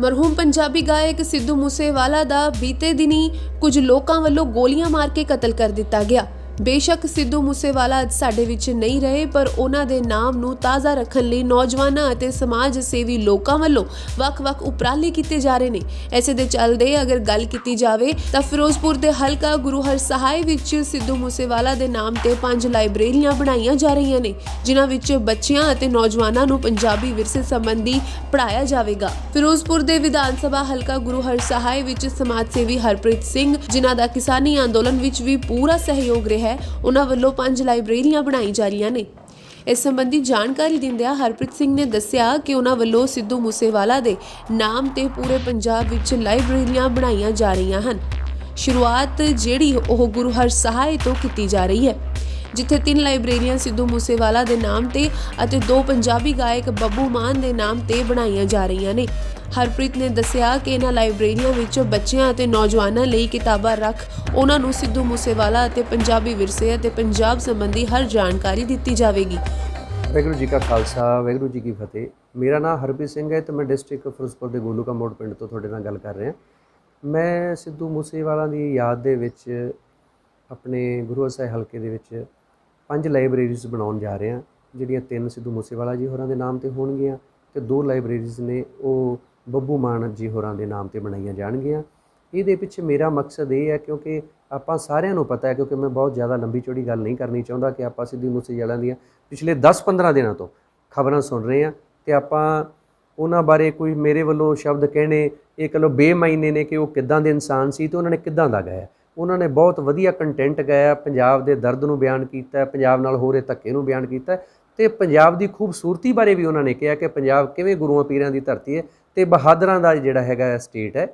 ਮਰਹੂਮ ਪੰਜਾਬੀ ਗਾਇਕ ਸਿੱਧੂ ਮੂਸੇਵਾਲਾ ਦਾ ਬੀਤੇ ਦਿਨੀ ਕੁਝ ਲੋਕਾਂ ਵੱਲੋਂ ਗੋਲੀਆਂ ਮਾਰ ਕੇ ਕਤਲ ਕਰ ਦਿੱਤਾ ਗਿਆ। ਬੇਸ਼ੱਕ ਸਿੱਧੂ ਮੂਸੇਵਾਲਾ ਅੱਜ ਸਾਡੇ ਵਿੱਚ ਨਹੀਂ ਰਹੇ, ਪਰ ਉਹਨਾਂ ਦੇ ਨਾਮ ਨੂੰ ਤਾਜ਼ਾ ਰੱਖਣ ਲਈ ਨੌਜਵਾਨਾਂ ਅਤੇ ਸਮਾਜ ਸੇਵੀ ਲੋਕਾਂ ਵੱਲੋਂ ਵੱਖ-ਵੱਖ ਉਪਰਾਲੇ ਕੀਤੇ ਜਾ ਰਹੇ ਨੇ। ਐਸੇ ਦੇ ਚੱਲਦੇ ਅਗਰ ਗੱਲ ਕੀਤੀ ਜਾਵੇ ਤਾਂ ਫਿਰੋਜ਼ਪੁਰ ਦੇ ਹਲਕਾ ਗੁਰੂ ਹਰ ਸਹਾਇ ਵਿੱਚ ਸਿੱਧੂ ਮੂਸੇਵਾਲਾ ਦੇ ਨਾਮ ਤੇ ਪੰਜ ਲਾਇਬ੍ਰੇਰੀਆਂ ਬਣਾਈਆਂ ਜਾ ਰਹੀਆਂ ਨੇ, ਜਿਨ੍ਹਾਂ ਵਿੱਚ ਬੱਚਿਆਂ ਅਤੇ ਨੌਜਵਾਨਾਂ ਨੂੰ ਪੰਜਾਬੀ ਵਿਰਸੇ ਸੰਬੰਧੀ ਪੜ੍ਹਾਇਆ ਜਾਵੇਗਾ। ਫਿਰੋਜ਼ਪੁਰ ਦੇ ਵਿਧਾਨ ਸਭਾ ਹਲਕਾ ਗੁਰੂ ਹਰ ਸਹਾਇ ਵਿੱਚ ਸਮਾਜ ਸੇਵੀ ਹਰਪ੍ਰੀਤ ਸਿੰਘ, ਜਿਨ੍ਹਾਂ ਦਾ ਕਿਸਾਨੀ ਅੰਦੋਲਨ ਵਿੱਚ ਵੀ ਪੂਰਾ ਸਹਿਯੋਗ ਰਿਹਾ ਹੈ, ਉਹਨਾਂ ਵੱਲੋਂ ਪੰਜ ਲਾਇਬ੍ਰੇਰੀਆਂ ਬਣਾਈ ਜਾ ਰਹੀਆਂ ਨੇ। ਇਸ ਸੰਬੰਧੀ ਜਾਣਕਾਰੀ ਦਿੰਦਿਆਂ ਹਰਪ੍ਰੀਤ ਸਿੰਘ ਨੇ ਦੱਸਿਆ ਕਿ ਉਹਨਾਂ ਵੱਲੋਂ ਸਿੱਧੂ ਮੂਸੇਵਾਲਾ ਦੇ ਨਾਮ ਤੇ ਪੂਰੇ ਪੰਜਾਬ ਵਿੱਚ ਲਾਇਬ੍ਰੇਰੀਆਂ ਬਣਾਈਆਂ ਜਾ ਰਹੀਆਂ ਹਨ। ਸ਼ੁਰੂਆਤ ਜਿਹੜੀ ਉਹ ਗੁਰੂ ਹਰ ਸਹਾਇ ਤੋਂ ਕੀਤੀ ਜਾ ਰਹੀ ਹੈ। ਜਿੱਥੇ ਤਿੰਨ ਲਾਇਬ੍ਰੇਰੀਆਂ ਸਿੱਧੂ ਮੂਸੇਵਾਲਾ ਦੇ ਨਾਮ ਤੇ ਅਤੇ ਦੋ ਪੰਜਾਬੀ ਗਾਇਕ ਬੱਬੂ ਮਾਨ ਦੇ ਨਾਮ ਤੇ ਬਣਾਈਆਂ ਜਾ ਰਹੀਆਂ ਨੇ। ਹਰਪ੍ਰੀਤ ਨੇ ਦੱਸਿਆ ਕਿ ਇਹਨਾਂ ਲਾਇਬ੍ਰੇਰੀਆਂ ਵਿੱਚ ਬੱਚਿਆਂ ਅਤੇ ਨੌਜਵਾਨਾਂ ਲਈ ਕਿਤਾਬਾਂ ਰੱਖ ਉਹਨਾਂ ਨੂੰ ਸਿੱਧੂ ਮੂਸੇਵਾਲਾ ਅਤੇ ਪੰਜਾਬੀ ਵਿਰਸੇ ਅਤੇ ਪੰਜਾਬ ਸੰਬੰਧੀ ਹਰ ਜਾਣਕਾਰੀ ਦਿੱਤੀ ਜਾਵੇਗੀ। ਵਾਹਿਗੁਰੂ ਜੀ ਕਾ ਖਾਲਸਾ, ਵਾਹਿਗੁਰੂ ਜੀ ਕੀ ਫਤਿਹ। ਮੇਰਾ ਨਾਮ ਹਰਪ੍ਰੀਤ ਸਿੰਘ ਹੈ ਤੇ ਮੈਂ ਡਿਸਟ੍ਰਿਕਟ ਫਿਰੋਜ਼ਪੁਰ ਦੇ ਗੋਲੂਕਾ ਮੋੜ ਪਿੰਡ ਤੋਂ ਤੁਹਾਡੇ ਨਾਲ ਗੱਲ ਕਰ ਰਿਹਾ। ਮੈਂ ਸਿੱਧੂ ਮੂਸੇਵਾਲਾ ਦੀ ਯਾਦ ਦੇ ਵਿੱਚ ਆਪਣੇ ਗੁਰੂ ਸਾਹਿਬ ਹਲਕੇ ਦੇ ਵਿੱਚ ਪੰਜ ਲਾਇਬ੍ਰੇਰੀਜ਼ ਬਣਾਉਣ ਜਾ ਰਹੇ ਹਾਂ, ਜਿਹੜੀਆਂ ਤਿੰਨ ਸਿੱਧੂ ਮੂਸੇਵਾਲਾ ਜੀ ਹੋਰਾਂ ਦੇ ਨਾਮ ਤੇ ਹੋਣਗੀਆਂ ਤੇ ਦੋ ਲਾਇਬ੍ਰੇਰੀਜ਼ ਨੇ ਉਹ ਬੱਬੂ ਮਾਨ ਜੀ ਹੋਰਾਂ ਦੇ ਨਾਮ ਤੇ ਬਣਾਈਆਂ ਜਾਣਗੀਆਂ। ਇਹਦੇ ਪਿੱਛੇ ਮੇਰਾ ਮਕਸਦ ਇਹ ਹੈ ਕਿਉਂਕਿ ਆਪਾਂ ਸਾਰਿਆਂ ਨੂੰ ਪਤਾ ਹੈ, ਕਿਉਂਕਿ ਮੈਂ ਬਹੁਤ ਜ਼ਿਆਦਾ ਲੰਬੀ ਚੌੜੀ ਗੱਲ ਨਹੀਂ ਕਰਨੀ ਚਾਹੁੰਦਾ ਕਿ ਆਪਾਂ ਸਿੱਧੂ ਮੂਸੇਵਾਲਾ ਦੀਆਂ ਪਿਛਲੇ 10-15 ਦਿਨਾਂ ਤੋਂ ਖਬਰਾਂ ਸੁਣ ਰਹੇ ਹਾਂ ਤੇ ਆਪਾਂ ਉਹਨਾਂ ਬਾਰੇ ਕੋਈ ਮੇਰੇ ਵੱਲੋਂ ਸ਼ਬਦ ਕਹਿਣੇ, ਇਹ ਕਹ ਲੋ ਬੇਮਾਇਨੇ ਨੇ ਕਿ ਉਹ ਕਿੱਦਾਂ ਦੇ ਇਨਸਾਨ ਸੀ ਤੇ ਉਹਨਾਂ ਨੇ ਕਿੱਦਾਂ ਦਾ ਗਾਇਆ। ਉਹਨਾਂ ਨੇ ਬਹੁਤ ਵਧੀਆ ਕੰਟੈਂਟ ਗਾਇਆ, ਪੰਜਾਬ ਦੇ ਦਰਦ ਨੂੰ ਬਿਆਨ ਕੀਤਾ, ਪੰਜਾਬ ਨਾਲ ਹੋ ਰਹੇ ਧੱਕੇ ਨੂੰ ਬਿਆਨ ਕੀਤਾ ਹੈ ਤੇ ਪੰਜਾਬ ਦੀ ਖੂਬਸੂਰਤੀ ਬਾਰੇ ਵੀ ਉਹਨਾਂ ਨੇ ਕਿਹਾ ਕਿ ਪੰਜਾਬ ਕਿਵੇਂ ਗੁਰੂਆਂ ਪੀਰਾਂ ਦੀ ਧਰਤੀ ਹੈ ਤੇ ਬਹਾਦਰਾਂ ਦਾ ਜਿਹੜਾ ਹੈਗਾ ਸਟੇਟ ਹੈ।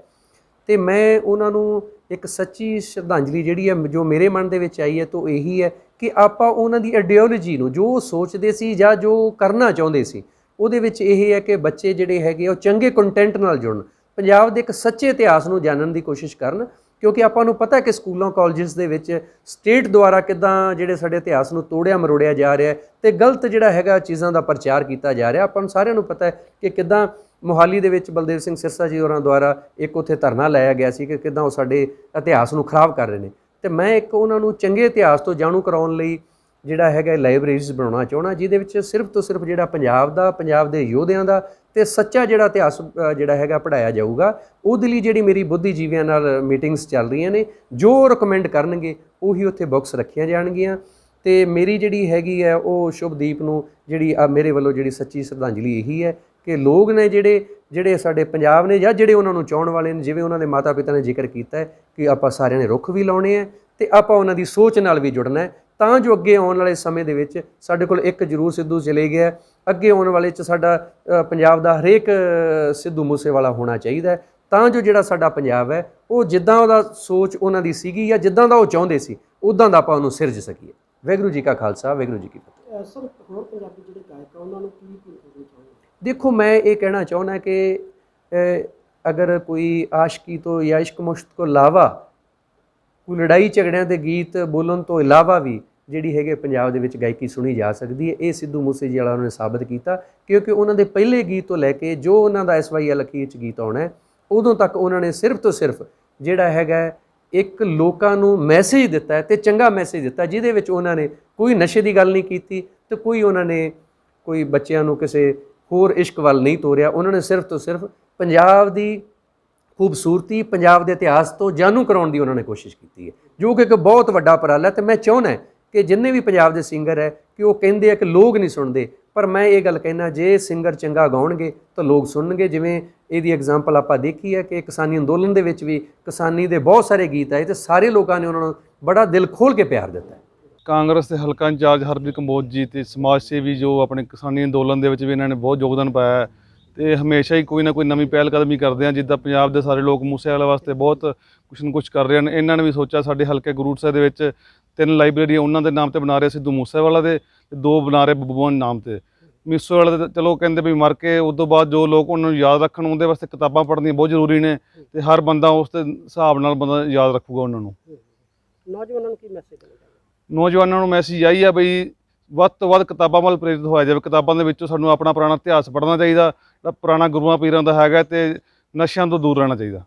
ਤੇ ਮੈਂ ਉਹਨਾਂ ਨੂੰ ਇੱਕ ਸੱਚੀ ਸ਼ਰਧਾਂਜਲੀ ਜਿਹੜੀ ਹੈ, ਜੋ ਮੇਰੇ ਮਨ ਦੇ ਵਿੱਚ ਆਈ ਹੈ ਤਾਂ ਇਹੀ ਹੈ ਕਿ ਆਪਾਂ ਉਹਨਾਂ ਦੀ ਆਈਡੀਓਲੋਜੀ ਨੂੰ ਜੋ ਸੋਚਦੇ ਸੀ ਜਾਂ ਜੋ ਕਰਨਾ ਚਾਹੁੰਦੇ ਸੀ, ਉਹਦੇ ਵਿੱਚ ਇਹ ਹੈ ਕਿ ਬੱਚੇ ਜਿਹੜੇ ਹੈਗੇ ਉਹ ਚੰਗੇ ਕੰਟੈਂਟ ਨਾਲ ਜੁੜਨ, ਪੰਜਾਬ ਦੇ ਇੱਕ ਸੱਚੇ ਇਤਿਹਾਸ ਨੂੰ ਜਾਣਨ ਦੀ ਕੋਸ਼ਿਸ਼ ਕਰਨ ਕਿਉਂਕਿ ਆਪਾਂ ਨੂੰ ਪਤਾ ਕਿ ਸਕੂਲਾਂ, ਕਾਲਜਸ ਦੇ ਵਿੱਚ ਸਟੇਟ ਦੁਆਰਾ ਕਿਦਾਂ ਜਿਹੜੇ ਸਾਡੇ ਇਤਿਹਾਸ ਨੂੰ ਤੋੜਿਆ, ਮਰੋੜਿਆ ਜਾ ਰਿਹਾ ਹੈ ਤੇ ਗਲਤ ਜਿਹੜਾ ਹੈਗਾ ਚੀਜ਼ਾਂ ਦਾ ਪ੍ਰਚਾਰ ਕੀਤਾ ਜਾ ਰਿਹਾ। ਆਪਾਂ ਨੂੰ ਸਾਰਿਆਂ ਨੂੰ ਪਤਾ ਹੈ ਕਿ ਕਿਦਾਂ ਮੋਹਾਲੀ ਦੇ ਵਿੱਚ ਬਲਦੇਵ ਸਿੰਘ ਸਿਰਸਾ ਜੀ ਹੋਰਾਂ ਦੁਆਰਾ ਇੱਕ ਉੱਥੇ ਧਰਨਾ ਲਾਇਆ ਗਿਆ ਸੀ ਕਿ ਕਿਦਾਂ ਉਹ ਸਾਡੇ ਇਤਿਹਾਸ ਨੂੰ ਖਰਾਬ ਕਰ ਰਹੇ ਨੇ। ਤੇ ਮੈਂ ਇੱਕ ਉਹਨਾਂ ਨੂੰ ਚੰਗੇ ਇਤਿਹਾਸ ਤੋਂ ਜਾਣੂ ਕਰਾਉਣ ਲਈ ਜਿਹੜਾ ਹੈਗਾ ਲਾਇਬ੍ਰੇਰੀਜ਼ ਬਣਾਉਣਾ ਚਾਹਣਾ ਜਿਹਦੇ ਵਿੱਚ ਸਿਰਫ ਤੋਂ ਸਿਰਫ ਜਿਹੜਾ ਪੰਜਾਬ ਦਾ, ਪੰਜਾਬ ਦੇ ਯੋਧਿਆਂ ਦਾ ਤੇ ਸੱਚਾ ਜਿਹੜਾ ਇਤਿਹਾਸ ਜਿਹੜਾ ਹੈਗਾ ਪੜਾਇਆ ਜਾਊਗਾ, ਉਹਦੇ ਲਈ ਜਿਹੜੀ ਮੇਰੀ ਬੁੱਧੀਜੀਵੀਆਂ ਨਾਲ ਮੀਟਿੰਗਸ ਚੱਲ ਰਹੀਆਂ ਨੇ, ਜੋ ਰეკਮੈਂਡ ਕਰਨਗੇ, ਉਹੀ ਉੱਥੇ ਬੁੱਕਸ ਰੱਖੀਆਂ ਜਾਣਗੀਆਂ। ਤੇ ਮੇਰੀ ਜਿਹੜੀ ਹੈਗੀ ਹੈ, ਉਹ ਸ਼ੁਭਦੀਪ ਨੂੰ ਜਿਹੜੀ ਆ ਮੇਰੇ ਵੱਲੋਂ ਜਿਹੜੀ ਸੱਚੀ ਸ਼ਰਧਾਂਜਲੀ ਇਹੀ ਹੈ ਕਿ ਲੋਕ ਨੇ ਜਿਹੜੇ ਜਿਹੜੇ ਸਾਡੇ ਪੰਜਾਬ ਨੇ ਜਾਂ ਜਿਹੜੇ ਉਹਨਾਂ ਨੂੰ ਚਾਹਣ ਵਾਲੇ ਨੇ, ਜਿਵੇਂ ਉਹਨਾਂ ਦੇ ਮਾਤਾ ਪਿਤਾ ਨੇ ਜ਼ਿਕਰ ਕੀਤਾ ਹੈ ਕਿ ਆਪਾਂ ਸਾਰਿਆਂ ਨੇ ਰੁੱਖ ਵੀ ਲਾਉਣੇ ਆ ਤੇ ਆਪਾਂ ਉਹਨਾਂ ਦੀ ਸੋਚ ਨਾਲ ਵੀ ਜੁੜਨਾ ਹੈ ਤਾਂ ਜੋ ਅੱਗੇ ਆਉਣ ਵਾਲੇ ਸਮੇਂ ਦੇ ਵਿੱਚ ਸਾਡੇ ਕੋਲ ਇੱਕ ਜ਼ਰੂਰ ਸਿੱਧੂ ਚਲੇ ਗਿਆ ਅੱਗੇ ਆਉਣ ਵਾਲੇ ਚ ਸਾਡਾ ਪੰਜਾਬ ਦਾ ਹਰੇਕ ਸਿੱਧੂ ਮੂਸੇਵਾਲਾ ਹੋਣਾ ਚਾਹੀਦਾ ਤਾਂ ਜੋ ਜਿਹੜਾ ਸਾਡਾ ਪੰਜਾਬ ਹੈ ਉਹ ਜਿੱਦਾਂ ਉਹਦਾ ਸੋਚ ਉਹਨਾਂ ਦੀ ਸੀਗੀ ਜਾਂ ਜਿੱਦਾਂ ਦਾ ਉਹ ਚਾਹੁੰਦੇ ਸੀ ਉਦਾਂ ਦਾ ਆਪਾਂ ਉਹਨੂੰ ਸਿਰਜ ਸਕੀਏ। ਵਾਹਿਗੁਰੂ ਜੀ ਕਾ ਖਾਲਸਾ ਵਾਹਿਗੁਰੂ ਜੀ ਕੀ ਫਤਿਹ। ਸਰ ਹੋਰ ਪੰਜਾਬੀ ਜਿਹੜੇ ਗਾਇਕ ਆ ਉਹਨਾਂ ਨੂੰ ਕੀ ਕੀ ਕਰਨਾ ਚਾਹੁੰਦੇ ਦੇਖੋ ਮੈਂ ਇਹ ਕਹਿਣਾ ਚਾਹੁੰਦਾ ਕਿ ਅਗਰ ਕੋਈ ਆਸ਼ਕੀ ਤੋਂ ਜਾਂ ਇਸ਼ਕ ਮੁਸ਼ਕ ਤੋਂ ਇਲਾਵਾ ਕੋਈ ਲੜਾਈ ਝਗੜਿਆਂ ਦੇ ਗੀਤ ਬੋਲਣ ਤੋਂ ਇਲਾਵਾ ਵੀ ਜਿਹੜੀ ਹੈਗੇ ਪੰਜਾਬ ਦੇ ਵਿੱਚ ਗਾਇਕੀ ਸੁਣੀ ਜਾ ਸਕਦੀ ਹੈ। ਇਹ ਸਿੱਧੂ ਮੂਸੇ ਜੀ ਵਾਲਾ ਨੇ ਸਾਬਤ ਕੀਤਾ ਕਿਉਂਕਿ ਉਹਨਾਂ ਦੇ ਪਹਿਲੇ ਗੀਤ ਤੋਂ ਲੈ ਕੇ ਜੋ ਉਹਨਾਂ ਦਾ ਐਸਵਾਈਐਲ ਅਖੀਰ ਚ ਗੀਤ ਆਉਣਾ ਹੈ, ਉਦੋਂ ਤੱਕ ਉਹਨਾਂ ਨੇ ਸਿਰਫ ਤੋਂ ਸਿਰਫ ਜਿਹੜਾ ਹੈਗਾ ਇੱਕ ਲੋਕਾਂ ਨੂੰ ਮੈਸੇਜ ਦਿੱਤਾ ਹੈ ਤੇ ਚੰਗਾ ਮੈਸੇਜ ਦਿੱਤਾ ਜਿਹਦੇ ਵਿੱਚ ਉਹਨਾਂ ਨੇ ਕੋਈ ਨਸ਼ੇ ਦੀ ਗੱਲ ਨਹੀਂ ਕੀਤੀ ਤੇ ਕੋਈ ਉਹਨਾਂ ਨੇ ਕੋਈ ਬੱਚਿਆਂ ਨੂੰ ਕਿਸੇ ਹੋਰ ਇਸ਼ਕ ਵੱਲ ਨਹੀਂ ਤੋਰਿਆ। ਉਹਨਾਂ ਨੇ ਸਿਰਫ ਤੋਂ ਸਿਰਫ ਪੰਜਾਬ ਦੀ ਖੂਬਸੂਰਤੀ ਪੰਜਾਬ ਦੇ ਇਤਿਹਾਸ ਤੋਂ ਜਾਣੂ ਕਰਾਉਣ ਦੀ ਉਹਨਾਂ ਨੇ ਕੋਸ਼ਿਸ਼ ਕੀਤੀ ਹੈ। ਜੋ ਕਿ ਇੱਕ ਬਹੁਤ ਵੱਡਾ ਉਪਰਾਲਾ ਹੈ ਤੇ ਮੈਂ ਚਾਹੁੰਦਾ ਕਿ ਜਿੰਨੇ ਵੀ ਪੰਜਾਬ ਦੇ ਸਿੰਗਰ ਹੈ ਕਿ ਉਹ ਕਹਿੰਦੇ ਆ ਕਿ ਲੋਕ ਨਹੀਂ ਸੁਣਦੇ। ਪਰ ਮੈਂ ਇਹ ਗੱਲ ਕਹਿਣਾ ਜੇ ਸਿੰਗਰ ਚੰਗਾ ਗਾਉਣਗੇ ਤਾਂ ਲੋਕ ਸੁਣਨਗੇ। ਜਿਵੇਂ ਇਹਦੀ ਐਗਜ਼ਾਮਪਲ ਆਪਾਂ ਦੇਖੀ ਹੈ ਕਿ ਕਿਸਾਨੀ ਅੰਦੋਲਨ ਦੇ ਵਿੱਚ ਵੀ ਕਿਸਾਨੀ ਦੇ ਬਹੁਤ ਸਾਰੇ ਗੀਤ ਆਏ ਤੇ ਸਾਰੇ ਲੋਕਾਂ ਨੇ ਉਹਨਾਂ ਨੂੰ ਬੜਾ ਦਿਲ ਖੋਲ ਕੇ ਪਿਆਰ ਦਿੱਤਾ ਕਾਂਗਰਸ ਦੇ ਹਲਕਾ ਇੰਚਾਰਜ ਹਰਪ੍ਰੀਤ ਕੰਬੋਜ ਜੀ ਤੇ ਸਮਾਜ ਸੇਵੀ ਜੋ ਆਪਣੇ ਕਿਸਾਨੀ ਅੰਦੋਲਨ ਦੇ ਵਿੱਚ ਵੀ ਇਹਨਾਂ ਨੇ ਬਹੁਤ ਯੋਗਦਾਨ ਪਾਇਆ ਤੇ ਹਮੇਸ਼ਾ ਹੀ ਕੋਈ ਨਾ ਕੋਈ ਨਵੀਂ ਪਹਿਲ ਕਦਮੀ ਕਰਦੇ ਆ ਜਿੱਦਾਂ ਪੰਜਾਬ ਦੇ ਸਾਰੇ ਲੋਕ ਮੂਸੇ ਵਾਲੇ ਵਾਸਤੇ ਬਹੁਤ ਕੁਛ ਨਾ ਕੁਛ ਕਰ ਰਹੇ ਹਨ। ਇਹਨਾਂ ਨੇ ਵੀ ਸੋਚਿਆ ਸਾਡੇ ਹਲਕੇ ਗੁਰੂ ਸਾਹਿਬ ਦੇ ਵਿੱਚ ਤਿੰਨ ਲਾਇਬ੍ਰੇਰੀ ਉਹਨਾਂ ਦੇ ਨਾਮ ਤੇ ਬਣਾ ਰਹੇ ਸਿੱਧੂ ਮੂਸੇਵਾਲਾ ਦੇ ਤੇ ਦੋ ਬਣਾ ਰਹੇ ਬੱਬੂਆਂ ਨਾਮ ਤੇ। ਮੀਸੋ ਵਾਲੇ ਚਲੋ ਕਹਿੰਦੇ ਵੀ ਮਰ ਕੇ ਉਸ ਤੋਂ ਬਾਅਦ ਜੋ ਲੋਕ ਉਹਨਾਂ ਨੂੰ ਯਾਦ ਰੱਖਣ ਉਹਦੇ ਵਾਸਤੇ ਕਿਤਾਬਾਂ ਪੜ੍ਹਨੀਆਂ ਬਹੁਤ ਜ਼ਰੂਰੀ ਨੇ ਤੇ ਹਰ ਬੰਦਾ ਉਸ ਦੇ ਹਿਸਾਬ ਨਾਲ ਬੰਦਾ ਯਾਦ ਰੱਖੂਗਾ ਉਹਨਾਂ ਨੂੰ। ਨੌਜਵਾਨਾਂ ਨੂੰ ਕੀ ਮੈਸੇਜ ਦੇਣਾ ਨੌਜਵਾਨਾਂ ਨੂੰ ਮੈਸੇਜ ਆਈ ਆ ਬਈ ਵੱਧ ਤੋਂ ਵੱਧ ਕਿਤਾਬਾਂ ਵੱਲ ਪ੍ਰੇਰਿਤ ਹੋਇਆ ਜਾਵੇ। ਕਿਤਾਬਾਂ ਦੇ ਵਿੱਚੋਂ ਸਾਨੂੰ ਆਪਣਾ ਪੁਰਾਣਾ ਇਤਿਹਾਸ ਪੜ੍ਹਨਾ ਚਾਹੀਦਾ ਜਿਹੜਾ ਪੁਰਾਣਾ ਗੁਰੂਆਂ ਪੀਰਾਂ ਦਾ ਹੈਗਾ ਤੇ ਨਸ਼ਿਆਂ ਤੋਂ ਦੂਰ ਰਹਿਣਾ ਚਾਹੀਦਾ।